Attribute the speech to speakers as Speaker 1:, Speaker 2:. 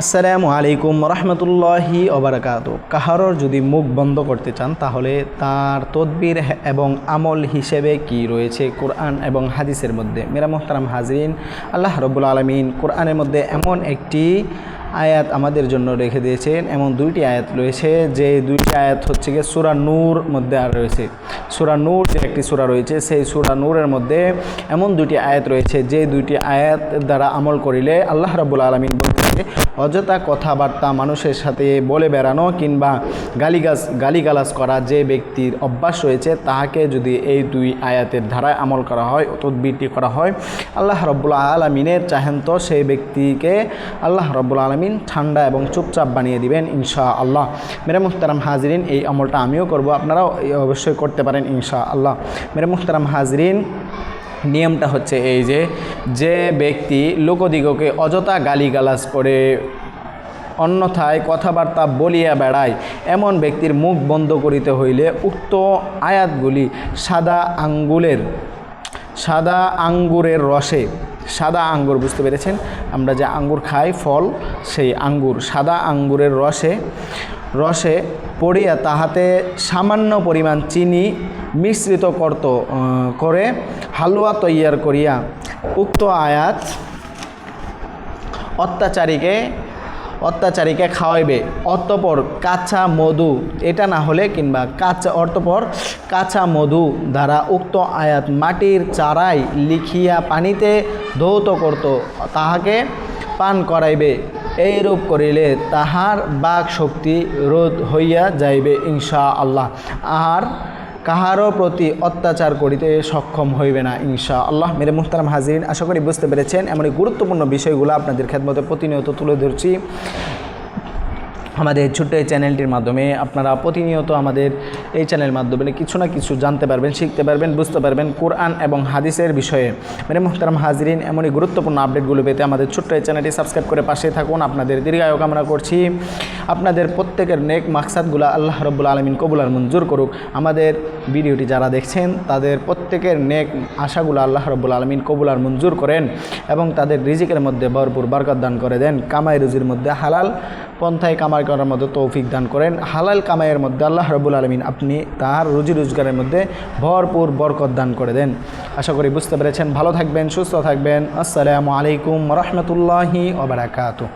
Speaker 1: আসসালামু আলাইকুম রহমতুল্লাহি ওবরাকাত। কাহারর যদি মুখ বন্ধ করতে চান, তাহলে তার তদবির এবং আমল হিসেবে কি রয়েছে কোরআন এবং হাদিসের মধ্যে? মেরা মোহতারাম হাজরিন, আল্লাহ রব্বুল আলমিন কোরআনের মধ্যে এমন একটি আয়াত আমাদের জন্য রেখে দিয়েছেন। এমন দুইটি আয়াত রয়েছে, যে দুইটি আয়াত হচ্ছে গিয়ে সুরা নূর মধ্যে আর রয়েছে। সুরা নূর যে একটি সুরা রয়েছে, সেই সুরা নূরের মধ্যে এমন দুইটি আয়াত রয়েছে, যে দুইটি আয়াত দ্বারা আমল করিলে আল্লাহ রাবুল আলমিন বলতেছে অযথা কথাবার্তা মানুষের সাথে বলে বেড়ানো কিংবা গালিগাছ গালিগালাজ করা যে ব্যক্তির অভ্যাস রয়েছে, তাহাকে যদি এই দুই আয়াতের ধারায় আমল করা হয়, তদবিরটি করা হয়, আল্লাহ রব্বুল আলমিনের চাহেন তো সেই ব্যক্তিকে আল্লাহ রব্বুল আলমিন ঠান্ডা এবং চুপচাপ বানিয়ে দিবেন ইনশা আল্লাহ মেরে মুখতারাম হাজরিন, এই আমলটা আমিও করব, আপনারাও অবশ্যই করতে পারেন ইনশা আল্লাহ মেরে মুখতারাম হাজরিন নিয়মটা হচ্ছে এই যে যে ব্যক্তি লোকদিগকে অযথা গালিগালাজ করে, অন্যথায় কথাবার্তা বলিয়া বেড়ায়, এমন ব্যক্তির মুখ বন্ধ করিতে হইলে উক্ত আয়াতগুলি সাদা আঙ্গুলের, সাদা আঙ্গুরের রসে, সাদা আঙ্গুর বুঝতে পেরেছেন? আমরা যে আঙ্গুর খাই, ফল, সেই আঙ্গুর সাদা আঙ্গুরের রসে রসে পড়িয়া তাহাতে সামান্য পরিমাণ চিনি মিশ্রিত করত করে হালুয়া তৈয়ার করিয়া উক্ত আয়াত অত্যাচারীকে অত্যাচারীকে খাওয়াইবে। অতপর কাঁচা মধু, এটা না হলে কিংবা কাঁচা অর্থপর কাঁচা মধু দ্বারা উক্ত আয়াত মাটির চারাই লিখিয়া পানিতে ধৌত করত, তাহাকে পান করাইবে। এইরূপ করিলে তাহার বাক শক্তি রোধ হইয়া যাইবে ইনশা আল্লাহ আর কাহারও প্রতি অত্যাচার করিতে সক্ষম হইবে না ইনশা আল্লাহ মেরে মুহতারাম হাজিরিন, আশা করি বুঝতে পেরেছেন, এমনই গুরুত্বপূর্ণ বিষয়গুলো আপনাদের খেদমতে প্রতিনিয়ত তুলে ধরছি। আমাদের ছোট্ট এই চ্যানেলটির মাধ্যমে আপনারা প্রতিনিয়ত আমাদের এই চ্যানেলের মাধ্যমে কিছু না কিছু জানতে পারবেন, শিখতে পারবেন, বুঝতে পারবেন কোরআন এবং হাদিসের বিষয়ে। মানে মোহতারাম হাজরিন, এমনই গুরুত্বপূর্ণ আপডেটগুলো পেতে আমাদের ছোট্ট এই চ্যানেলটি সাবস্ক্রাইব করে পাশে থাকুন। আপনাদের দীর্ঘায়ু কামনা করছি। আপনাদের প্রত্যেকের নেক মাকসাদগুলো আল্লাহ রব্বুল আলমিন কবুল আর মঞ্জুর করুক। আমাদের ভিডিওটি যারা দেখছেন, তাদের প্রত্যেকের নেক আশাগুলো আল্লাহ রব্বুল আলমিন কবুল আর মঞ্জুর করেন এবং তাদের রিজিকের মধ্যে ভরপুর বরকত দান করে দেন। কামাই রুজির মধ্যে হালাল পন্থায় কামাই করার মধ্যে তৌফিক দান করেন। হালাল কামাইয়ের মধ্যে আল্লাহ রবুল আলমিন আপনি তার রুজি রোজগারের মধ্যে ভরপুর বরকত দান করে দেন। আশা করি বুঝতে পেরেছেন। ভালো থাকবেন, সুস্থ থাকবেন। আসসালামু আলাইকুম রহমতুল্লাহি ওবরাকাতু